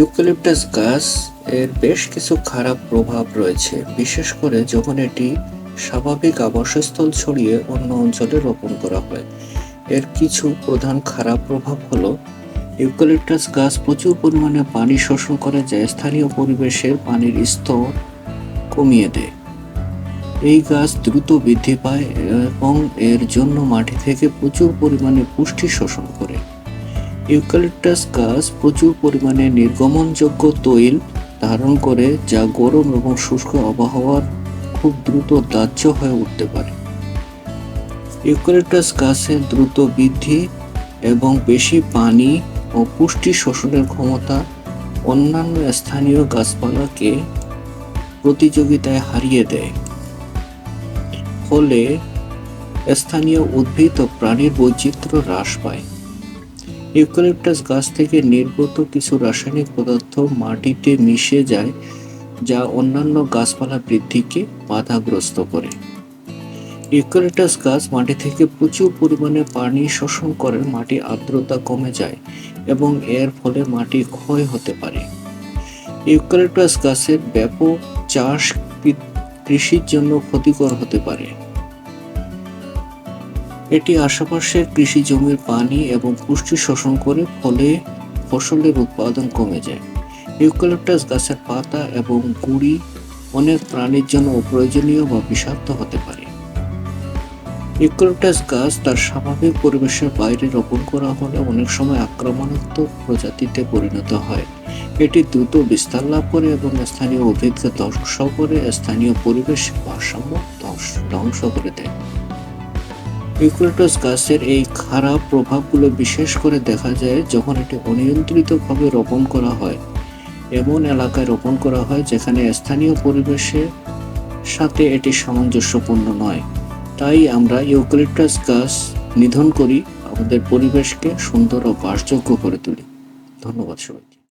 Eucalyptus গাছ এর বেশ কিছু খারাপ প্রভাব রয়েছে, বিশেষ করে যখন এটি স্বাভাবিক আবাসস্থল ছড়িয়ে অন্য অঞ্চলে রোপণ করা হয়। এর কিছু প্রধান খারাপ প্রভাব হলো, ইউক্যালিপটাস গাছ প্রচুর পরিমাণে পানি শোষণ করে যা স্থানীয় পরিবেশের পানির স্তর কমিয়ে দেয়। এই গাছ দ্রুত বৃদ্ধি পায় এবং এর জন্য মাটি থেকে প্রচুর পরিমাণে পুষ্টি শোষণ করে। ইউক্যালিপটাস গাছ প্রচুর পরিমাণে নির্গমনযোগ্য তৈল ধারণ করে, যা গরম এবং শুষ্ক আবহাওয়ার খুব দ্রুত দাহ্য হয়ে উঠতে পারে। ইউক্যালিপটাস গাছের দ্রুত বৃদ্ধি এবং বেশি পানি ও পুষ্টি শোষণের ক্ষমতা অন্যান্য স্থানীয় গাছপালাকে প্রতিযোগিতায় হারিয়ে দেয়। ফলে স্থানীয় উদ্ভিদ ও প্রাণীর বৈচিত্র্য হ্রাস পায়। ইউক্যালিপটাস গাছ থেকে নির্গত কিছু রাসায়নিক পদার্থ মাটিতে মিশে যায়, যা অন্যান্য গাছপালা বৃদ্ধিকে বাধাগ্রস্ত করে। ইউক্যালিপটাস গাছ মাটি থেকে প্রচুর পরিমাণে পানি শোষণ করে মাটি আর্দ্রতা কমে যায় এবং এর ফলে মাটি ক্ষয় হতে পারে। ইউক্যালিপটাস গাছের ব্যাপক চাষ কৃষির জন্য ক্ষতিকর হতে পারে। এটি আশেপাশের কৃষি জমির পানি এবং পুষ্টি শোষণ করে ফলে ফসলের উৎপাদন কমে যায়। ইউক্যালিপটাস গাছের পাতা এবং গুড়ি অনেক প্রাণীর জন্য অপ্রয়োজনীয় বা বিষাক্ত হতে পারে। ইউক্যালিপটাস গাছ তার স্বাভাবিক পরিবেশের বাইরে রোপণ করা হলে অনেক সময় আক্রমণাত্মক প্রজাতিতে পরিণত হয়। এটি দ্রুত বিস্তার লাভ করে এবং স্থানীয় উদ্ভিদকে ধ্বংস করে স্থানীয় পরিবেশ ভারসাম্য ধ্বংস- করে দেয়। ইউক্যালিপটাস গাছের এই খারাপ প্রভাবগুলো বিশেষ করে দেখা যায় যখন এটি অনিয়ন্ত্রিতভাবে রোপণ করা হয়। এমন এলাকায় রোপণ করা হয় যেখানে স্থানীয় পরিবেশের সাথে এটি সামঞ্জস্যপূর্ণ নয়। তাই আমরা ইউক্যালিপটাস গাছ নিধন করি, আমাদের পরিবেশকে সুন্দর ও বাসযোগ্য করে তুলি। ধন্যবাদ সবাইকে।